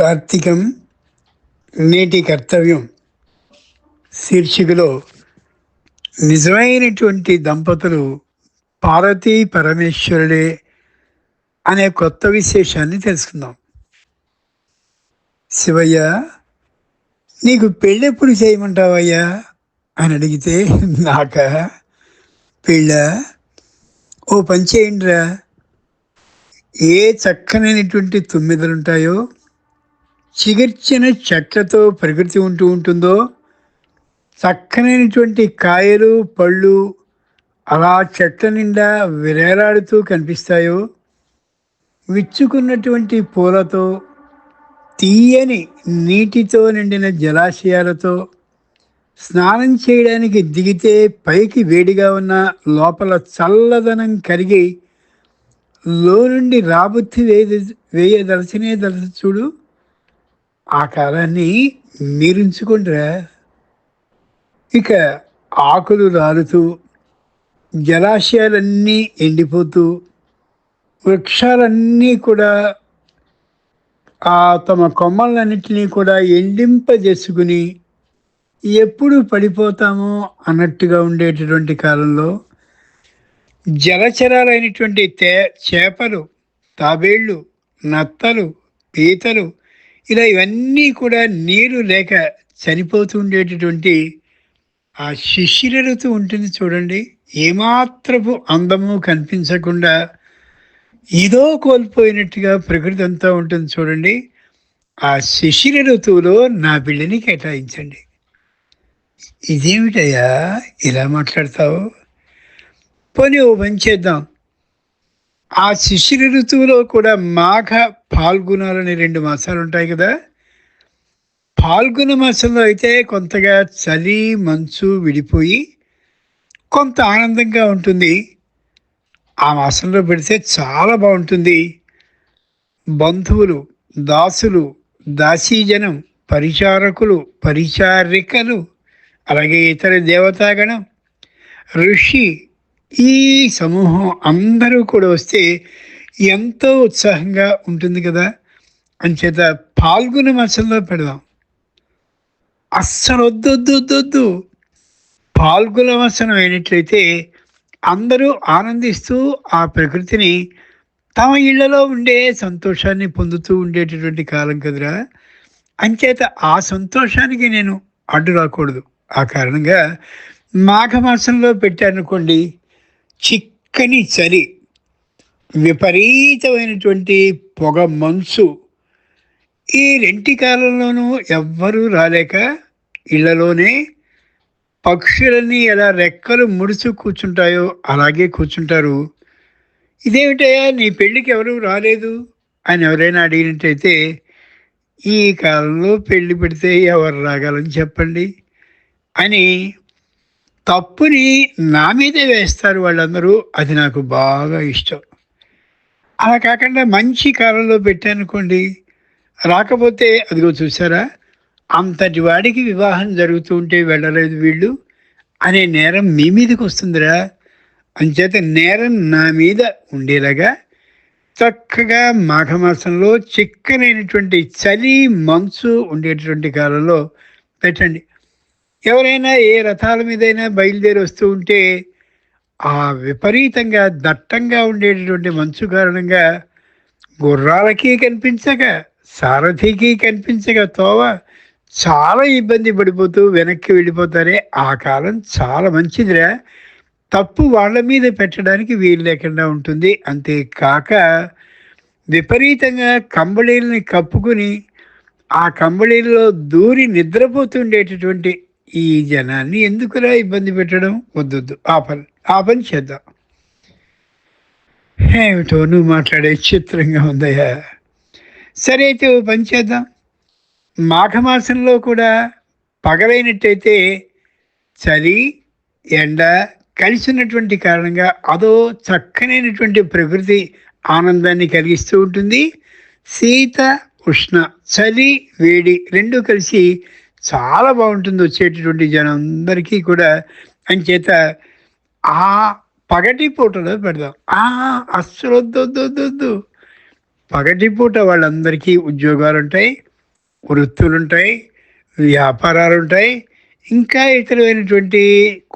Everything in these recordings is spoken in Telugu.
కార్తీకం నేటి కర్తవ్యం. శీర్షికలో నిజమైనటువంటి దంపతులు పార్వతీ పరమేశ్వరుడే అనే కొత్త విశేషాన్ని తెలుసుకుందాం. శివయ్య నీకు పెళ్ళెప్పుడు చేయమంటావయ్యా? అని అడిగితే నాక పెళ్ళ ఓ పని చేయండిరా. ఏ చక్కనైనటువంటి తొమ్మిదలు ఉంటాయో చిగిర్చిన చెట్లతో ప్రకృతి ఉంటూ ఉంటుందో చక్కనైనటువంటి కాయలు పళ్ళు అలా చెట్ల నిండా విరేలాడుతూ కనిపిస్తాయో విచ్చుకున్నటువంటి పూలతో తీయని నీటితో నిండిన జలాశయాలతో స్నానం చేయడానికి దిగితే పైకి వేడిగా ఉన్న లోపల చల్లదనం కరిగి లో నుండి రాబుత్తి వేయ వేయదలచనే దలచ చూడు. ఆ కాలాన్ని మీరుంచుకుంటారా ఇక ఆకులు రాలుతూ జలాశయాలన్నీ ఎండిపోతూ వృక్షాలన్నీ కూడా ఆ తమ కొమ్మలన్నింటినీ కూడా ఎండింపజేసుకుని ఎప్పుడు పడిపోతామో అన్నట్టుగా ఉండేటటువంటి కాలంలో జలచరాలైనటువంటి తే చేపలు తాబేళ్ళు నత్తలు పీతలు ఇలా ఇవన్నీ కూడా నీరు లేక చనిపోతూ ఉండేటటువంటి ఆ శిశిర ఋతువు ఉంటుంది చూడండి. ఏమాత్రపు అందము కనిపించకుండా ఏదో కోల్పోయినట్టుగా ప్రకృతి అంతా ఉంటుంది చూడండి. ఆ శిశిర ఋతువులో నా బిడ్డని కేటాయించండి. ఇదేమిటయ్యా? ఇలా మాట్లాడతావు? పోనీ ఓ పని చేద్దాం. ఆ శిశిర ఋతువులో కూడా మాఘ పాల్గొనాలని రెండు మాసాలు ఉంటాయి కదా. పాల్గొన మాసంలో అయితే కొంతగా చలి మంచు విడిపోయి కొంత ఆనందంగా ఉంటుంది. ఆ మాసంలో పెడితే చాలా బాగుంటుంది. బంధువులు దాసులు దాసీజనం పరిచారకులు పరిచారికలు అలాగే ఇతర దేవతాగణం ఋషి ఈ సమూహం అందరూ కూడా వస్తే ఎంతో ఉత్సాహంగా ఉంటుంది కదా? అంచేత పాల్గొన మాసంలో పెడదాం. అస్సలు వద్దు వద్దు వద్దు వద్దు. పాల్గొన మాసం అయినట్లయితే అందరూ ఆనందిస్తూ ఆ ప్రకృతిని తమ ఇళ్ళలో ఉండే సంతోషాన్ని పొందుతూ ఉండేటటువంటి కాలం కదరా? అంచేత ఆ సంతోషానికి నేను అడ్డు రాకూడదు. ఆ కారణంగా మాఘమాసంలో పెట్టారనుకోండి చిక్కని చలి విపరీతమైనటువంటి పొగ మంచు ఈ రెంటి కాలంలోనూ ఎవ్వరూ రాలేక ఇళ్ళలోనే పక్షులన్నీ ఎలా రెక్కలు ముడుచు కూర్చుంటాయో అలాగే కూర్చుంటారు. ఇదేమిటయ్యా నీ పెళ్ళికి ఎవరు రాలేదు? అని ఎవరైనా అడిగినట్టయితే ఈ కాలంలో పెళ్ళి పెడితే ఎవరు రాగలని చెప్పండి అని తప్పుని నా మీదే వేస్తారు వాళ్ళందరూ అది నాకు బాగా ఇష్టం. అలా కాకుండా మంచి కాలంలో పెట్టానుకోండి రాకపోతే అదిగో చూసారా అంతటి వాడికి వివాహం జరుగుతూ ఉంటే వెళ్ళలేదు వీళ్ళు అనే నేరం మీ మీదకి వస్తుందిరా. అంచేత నేరం నా మీద ఉండేలాగా చక్కగా మాఘమాసంలో చిక్కనైనటువంటి చలి మంచు ఉండేటటువంటి కాలంలో పెట్టండి. ఎవరైనా ఏ రథాల మీదైనా బయలుదేరి వస్తూ ఉంటే ఆ విపరీతంగా దట్టంగా ఉండేటటువంటి మంచు కారణంగా గుర్రాలకి కనిపించక సారథికి కనిపించక తోవ చాలా ఇబ్బంది పడిపోతూ వెనక్కి వెళ్ళిపోతారే. ఆ కాలం చాలా మంచిదిరా. తప్పు వాళ్ళ మీద పెట్టడానికి వీలు లేకుండా ఉంటుంది. అంతేకాక విపరీతంగా కంబళీలని కప్పుకుని ఆ కంబళీల్లో దూరి నిద్రపోతుండేటటువంటి ఈ జనాన్ని ఎందుకురా ఇబ్బంది పెట్టడం? వద్దొద్దు. ఆ పని ఆ పని చేద్దాం. ఏమిటో నువ్వు మాట్లాడే చిత్రంగా ఉందయ్యా. సరే అయితే ఓ పని చేద్దాం. మాఘమాసంలో కూడా పగలైనట్టయితే చలి ఎండ కలిసినటువంటి కారణంగా అదో చక్కనైనటువంటి ప్రకృతి ఆనందాన్ని కలిగిస్తూ ఉంటుంది. శీత ఉష్ణ చలి వేడి రెండు కలిసి చాలా బాగుంటుంది వచ్చేటటువంటి జనం అందరికీ కూడా చేత ఆ పగటి పూటలో పెడదాం. ఆ అస్సలు వద్దు వద్దు వద్దు పగటి పూట వాళ్ళందరికీ ఉద్యోగాలు ఉంటాయి వృత్తులుంటాయి వ్యాపారాలు ఉంటాయి ఇంకా ఇతరమైనటువంటి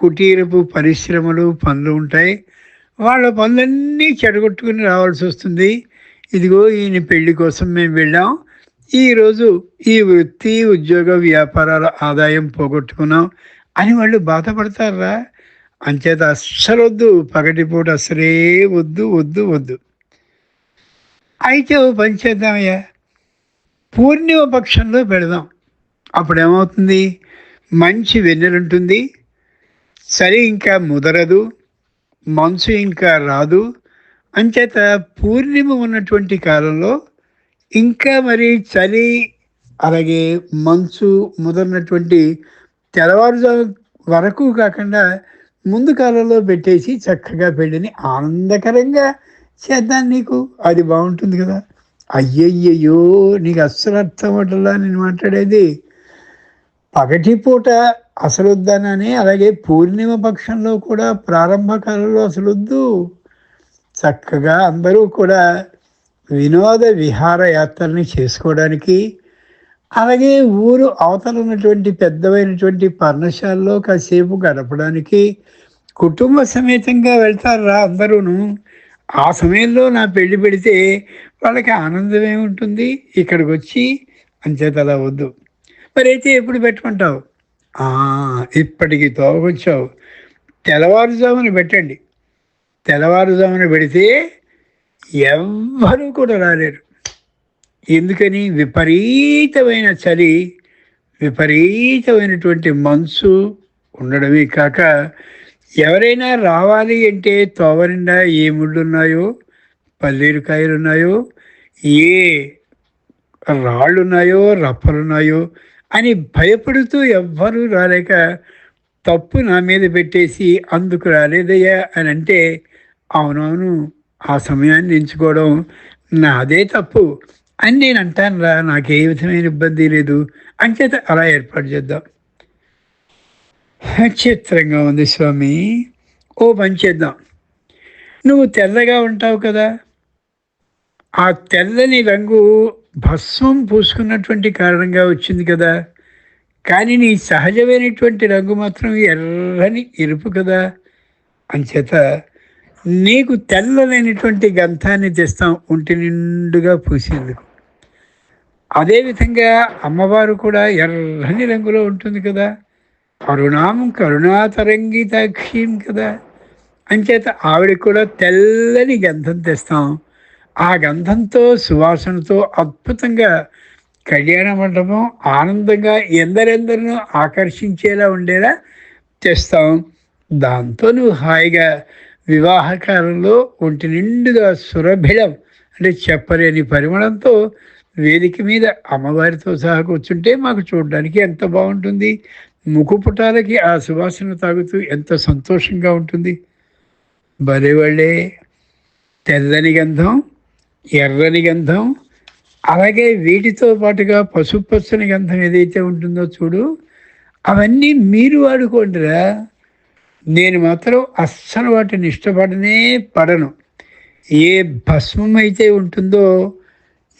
కుటీరపు పరిశ్రమలు పనులు ఉంటాయి. వాళ్ళ పనులన్నీ చెడగొట్టుకుని రావాల్సి వస్తుంది ఇదిగో ఈయన పెళ్ళి కోసం మేము వెళ్ళాం. ఈరోజు ఈ వృత్తి ఉద్యోగ వ్యాపారాల ఆదాయం పోగొట్టుకున్నాం అని వాళ్ళు బాధపడతారా? అంచేత అస్సలు వద్దు పగటిపూట అసలే వద్దు వద్దు వద్దు. అయితే ఓ పని చేద్దామయ్యా. పూర్ణిమ పక్షంలో పెడదాం. అప్పుడు ఏమవుతుంది మంచి వెన్నెలుంటుంది చలి ఇంకా ముదరదు. మంచు ఇంకా రాదు. అంచేత పూర్ణిమ ఉన్నటువంటి కాలంలో ఇంకా మరి చలి అలాగే మంచు మొదలైనటువంటి తెల్లవారుజాము వరకు కాకుండా ముందు కాలంలో పెట్టేసి చక్కగా పెళ్ళిని ఆనందకరంగా చేద్దాం నీకు. అది బాగుంటుంది కదా. అయ్యయ్యయ్యో నీకు అస్సలు అర్థం అవటంలా నేను మాట్లాడేది? పగటిపూట అసలు వద్దనని అలాగే పూర్ణిమ పక్షంలో కూడా ప్రారంభ కాలంలో అసలు వద్దు చక్కగా అందరూ కూడా వినోద విహారయాత్రని చేసుకోవడానికి అలాగే ఊరు అవతల ఉన్నటువంటి పెద్దవైనటువంటి పర్ణశాలలో కాసేపు గడపడానికి కుటుంబ సమేతంగా వెళ్తారా అందరూను? ఆ సమయంలో నా పెళ్ళి పెడితే వాళ్ళకి ఆనందం ఏముంటుంది ఇక్కడికి వచ్చి అంచేత అలా వద్దు. మరి అయితే ఎప్పుడు పెట్టుకుంటావు ఇప్పటికి తోవకొచ్చావు. తెల్లవారుజామున పెట్టండి. తెల్లవారుజామున పెడితే ఎవ్వరూ కూడా రాలేరు. ఎందుకని? విపరీతమైన చలి విపరీతమైనటువంటి మంచు ఉండడమే కాక ఎవరైనా రావాలి అంటే తోవనిండా ఏ ముళ్ళు ఉన్నాయో పల్లీరుకాయలు ఉన్నాయో ఏ రాళ్ళున్నాయో రప్పలున్నాయో అని భయపడుతూ ఎవ్వరూ రాలేక తప్పు నా మీద పెట్టేసి అందుకు రాలేదయ్యా అని అంటే అవునవును ఆ సమయాన్ని ఎంచుకోవడం నాదే తప్పు అని నేను అంటాను రా నాకు ఏ విధమైన ఇబ్బంది లేదు. అంచేత అలా ఏర్పాటు చేద్దాం. చిత్రంగా ఉంది స్వామి. ఓ పని చేద్దాం. నువ్వు తెల్లగా ఉంటావు కదా. ఆ తెల్లని రంగు భస్మం పూసుకున్నటువంటి కారణంగా వచ్చింది కదా. కానీ నీ సహజమైనటువంటి రంగు మాత్రం ఎర్రని ఎరుపు కదా. అంచేత నీకు తెల్లలేనిటువంటి గంధాన్ని తెస్తాం ఒంటి నిండుగా పూసేందుకు. అదేవిధంగా అమ్మవారు కూడా ఎర్రని రంగులో ఉంటుంది కదా కరుణాం కరుణాతరంగితాక్షీం కదా. అంచేత ఆవిడకి కూడా తెల్లని గంధం తెస్తాం. ఆ గంధంతో సువాసనతో అద్భుతంగా కళ్యాణ మండపం ఆనందంగా ఎందరెందరినో ఆకర్షించేలా ఉండేలా తెస్తాం. దాంతో నువ్వు హాయిగా వివాహకాలంలో ఒంటి నిండుగా సురభిళం అంటే చెప్పలేని పరిమళంతో వేదిక మీద అమ్మవారితో సహా కూర్చుంటే మాకు చూడడానికి ఎంత బాగుంటుంది. ముఖపుటాలకి ఆ సువాసన తాగుతూ ఎంత సంతోషంగా ఉంటుంది. బలివళ్ళే తెల్లని గంధం ఎర్రని గంధం అలాగే వీటితో పాటుగా పసుపు పచ్చని గంధం ఏదైతే ఉంటుందో చూడు అవన్నీ మీరు వాడుకోండిరా. నేను మాత్రం అస్సలు వాటిని ఇష్టపడనే పడను. ఏ భస్మం అయితే ఉంటుందో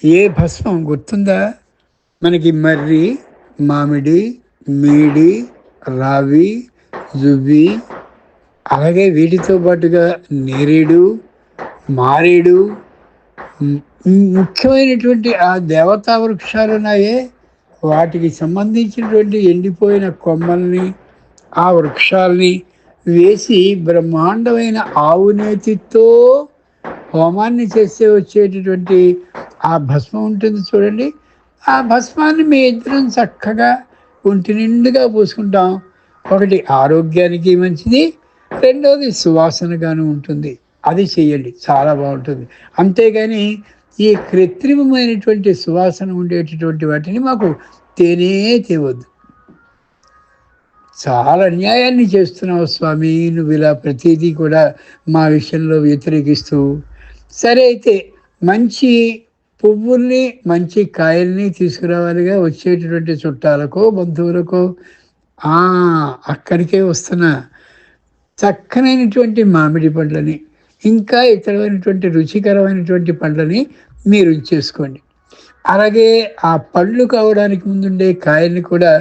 ఏ భస్మం గుర్తుందా? మనకి మర్రి మామిడి మీడి రావి జువ్వి అలాగే వీటితో పాటుగా నేరేడు మారేడు ముఖ్యమైనటువంటి ఆ దేవతా వృక్షాలు ఉన్నాయే వాటికి సంబంధించినటువంటి ఎండిపోయిన కొమ్మల్ని ఆ వృక్షాల్ని వేసి బ్రహ్మాండమైన ఆవు నేతితో హోమాన్ని చేస్తే వచ్చేటటువంటి ఆ భస్మం ఉంటుంది చూడండి. ఆ భస్మాన్ని మీ ఇద్దరం చక్కగా ఒంటి నిండుగా పూసుకుంటాం. ఒకటి ఆరోగ్యానికి మంచిది రెండవది సువాసనగాను ఉంటుంది. అది చేయండి చాలా బాగుంటుంది. అంతేగాని ఈ కృత్రిమమైనటువంటి సువాసన ఉండేటటువంటి వాటిని మాకు తేనే తేవద్దు. చాలా అన్యాయాన్ని చేస్తున్నావు స్వామి. నువ్వు ఇలా ప్రతిదీ కూడా మా విషయంలో వ్యతిరేకిస్తూ. సరే అయితే మంచి పువ్వుల్ని మంచి కాయల్ని తీసుకురావాలిగా వచ్చేటటువంటి చుట్టాలకో బంధువులకో. అక్కడికే వస్తున్న చక్కనైనటువంటి మామిడి పండ్లని ఇంకా ఇతరమైనటువంటి రుచికరమైనటువంటి పండ్లని మీరు ఉంచేసుకోండి అలాగే ఆ పళ్ళు కావడానికి ముందుండే కాయల్ని కూడా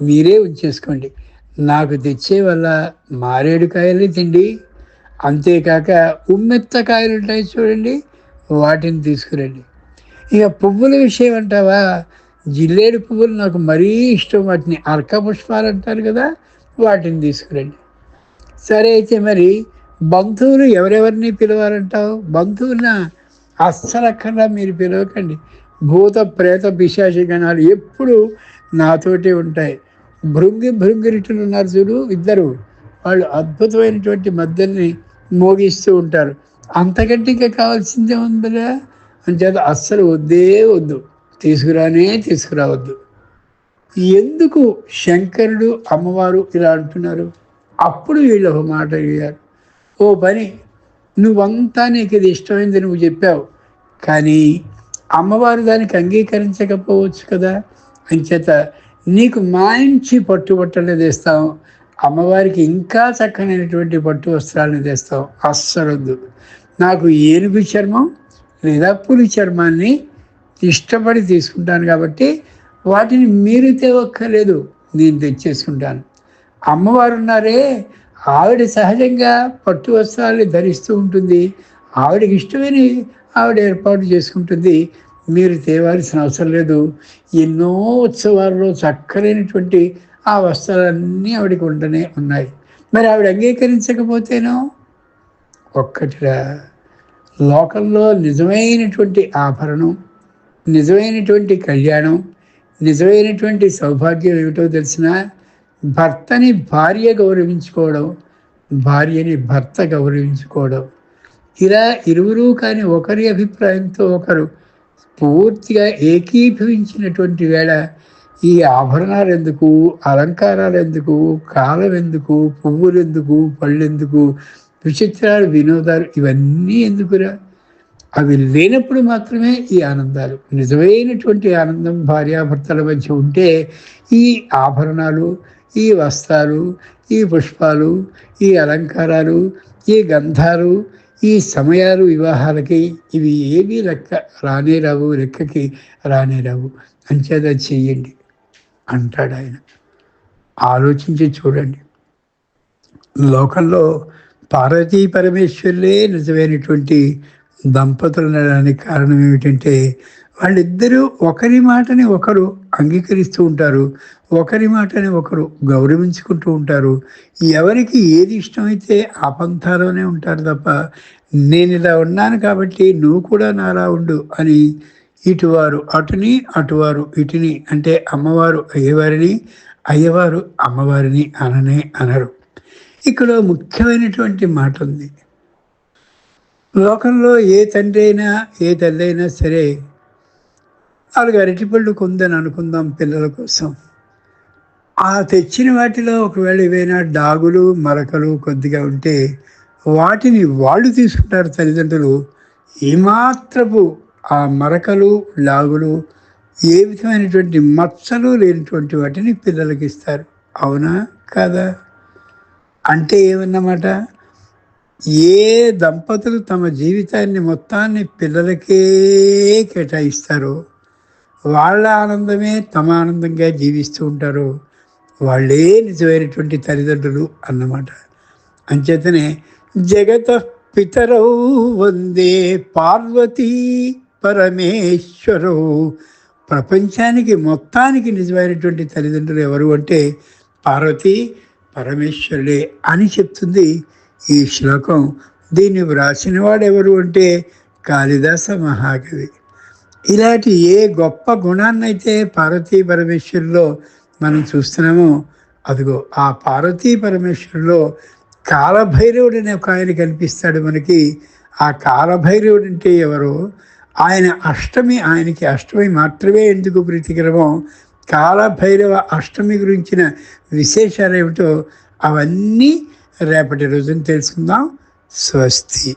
మీరే ఉంచేసుకోండి. నాకు తెచ్చే వల్ల మారేడు తిండి. అంతేకాక ఉమ్మెత్తకాయలు ఉంటాయి చూడండి వాటిని తీసుకురండి. ఇక పువ్వుల విషయం అంటావా? జిల్లేడు పువ్వులు నాకు మరీ ఇష్టం వాటిని అర్క పుష్పాలు అంటారు కదా వాటిని తీసుకురండి. సరే అయితే మరి బంధువులు ఎవరెవరిని పిలవాలంటావు? బంధువులన అస్సలు మీరు పిలవకండి. భూత ప్రేత పిశాచి గణాలు ఎప్పుడు నాతోటి ఉంటాయి. భృంగి భృంగిరిటులు ఉన్నారు చూడు ఇద్దరు. వాళ్ళు అద్భుతమైనటువంటి మధ్యని మోగిస్తూ ఉంటారు. అంతకంటే ఇంకా కావాల్సిందే ఉందిరా అంచేత అస్సలు వద్దే వద్దు. తీసుకురానే తీసుకురావద్దు. ఎందుకు శంకరుడు అమ్మవారు ఇలా అంటున్నారు? అప్పుడు వీళ్ళు ఒక మాట అడిగారు. ఓ పని నువ్వంతా నీకు ఇది ఇష్టమైంది నువ్వు చెప్పావు. కానీ అమ్మవారు దానికి అంగీకరించకపోవచ్చు కదా? అంచేత నీకు మంచి పట్టుబట్టలు తెస్తాం అమ్మవారికి ఇంకా చక్కనైనటువంటి పట్టు వస్త్రాలను తెస్తాం అస్సలొద్దు. నాకు ఏనుగు చర్మం లేదా పులి చర్మాన్ని ఇష్టపడి తీసుకుంటాను కాబట్టి వాటిని మీరు తేవక్కర్లేదు నేను తెచ్చేసుకుంటాను. అమ్మవారు ఉన్నారే ఆవిడ సహజంగా పట్టు వస్త్రాలు ధరిస్తూ ఉంటుంది. ఆవిడకి ఇష్టమైన ఆవిడ ఏర్పాటు చేసుకుంటుంది. మీరు తేవాల్సిన అవసరం లేదు. ఎన్నో ఉత్సవాల్లో చక్కలేనటువంటి ఆ వస్త్రాలన్నీ ఆవిడకి ఉండనే ఉన్నాయి. మరి ఆవిడ అంగీకరించకపోతేనో? ఒక్కటిరా. లోకంలో నిజమైనటువంటి ఆభరణం నిజమైనటువంటి కళ్యాణం నిజమైనటువంటి సౌభాగ్యం ఏమిటో తెలిసిన భర్తని భార్య గౌరవించుకోవడం భార్యని భర్త గౌరవించుకోవడం. ఇలా ఇరువురు కానీ ఒకరి అభిప్రాయంతో ఒకరు పూర్తిగా ఏకీభవించినటువంటి వేళ ఈ ఆభరణాలు ఎందుకు అలంకారాలు ఎందుకు కాలం ఎందుకు పువ్వులు ఎందుకు పళ్ళు ఎందుకు విచిత్రాలు వినోదాలు ఇవన్నీ ఎందుకురా? అవి లేనప్పుడు మాత్రమే ఈ ఆనందాలు నిజమైనటువంటి ఆనందం భార్యాభర్తల మధ్య ఉంటే ఈ ఆభరణాలు ఈ వస్త్రాలు ఈ పుష్పాలు ఈ అలంకారాలు ఈ గంధాలు ఈ సమయాలు వివాహాలకి ఇవి ఏమీ లెక్క రానే రావు లెక్కకి రానే రావు. అంచేత చెయ్యండి అంటాడు ఆయన. ఆలోచించి చూడండి. లోకంలో పార్వతీ పరమేశ్వరులే నిజమైనటువంటి దంపతులు అనడానికి కారణం ఏమిటంటే వాళ్ళిద్దరూ ఒకరి మాటని ఒకరు అంగీకరిస్తూ ఉంటారు ఒకరి మాటని ఒకరు గౌరవించుకుంటూ ఉంటారు. ఎవరికి ఏది ఇష్టమైతే ఆ పంథాలోనే ఉంటారు తప్ప నేను ఇలా ఉన్నాను కాబట్టి నువ్వు కూడా నాలా ఉండు అని ఇటువారు అటుని అటువారు ఇటుని అంటే అమ్మవారు అయ్యవారిని అయ్యవారు అమ్మవారిని అననే అనరు. ఇక్కడ ముఖ్యమైనటువంటి మాట ఉంది లోకంలో ఏ తండ్రి అయినా ఏ తల్లి అయినా సరే నాలుగు అరటిపళ్ళు కొందని అనుకుందాం పిల్లల కోసం. ఆ తెచ్చిన వాటిలో ఒకవేళ ఏవైనా డాగులు మరకలు కొద్దిగా ఉంటే వాటిని వాళ్ళు తీసుకుంటారు తల్లిదండ్రులు. ఏమాత్రపు ఆ మరకలు డాగులు ఏ విధమైనటువంటి మచ్చలు లేనటువంటి వాటిని పిల్లలకి ఇస్తారు. అవునా కాదా? అంటే ఏమన్నమాట? ఏ దంపతులు తమ జీవితాన్ని మొత్తాన్ని పిల్లలకే కేటాయిస్తారో వాళ్ళ ఆనందమే తమ ఆనందంగా జీవిస్తూ ఉంటారు. వాళ్ళే నిజమైనటువంటి తల్లిదండ్రులు అన్నమాట. అంచేతనే జగత పితరౌ వందే పార్వతీ పరమేశ్వరౌ. ప్రపంచానికి మొత్తానికి నిజమైనటువంటి తల్లిదండ్రులు ఎవరు అంటే పార్వతి పరమేశ్వరుడే అని చెప్తుంది ఈ శ్లోకం. దీన్ని వ్రాసిన వాడెవరు అంటే కాళిదాస మహాకవి. ఇలాంటి ఏ గొప్ప గుణాన్నైతే పార్వతీ పరమేశ్వరులో మనం చూస్తున్నామో అదిగో ఆ పార్వతీ పరమేశ్వరులో కాలభైరవుడు అనే ఒక ఆయన కనిపిస్తాడు మనకి. ఆ కాలభైరవుడు అంటే ఎవరో? ఆయన అష్టమి ఆయనకి అష్టమి మాత్రమే ఎందుకు ప్రీతికరమో కాలభైరవ అష్టమి గురించిన విశేషాలు ఏమిటో అవన్నీ రేపటి రోజున తెలుసుకుందాం. స్వస్తి.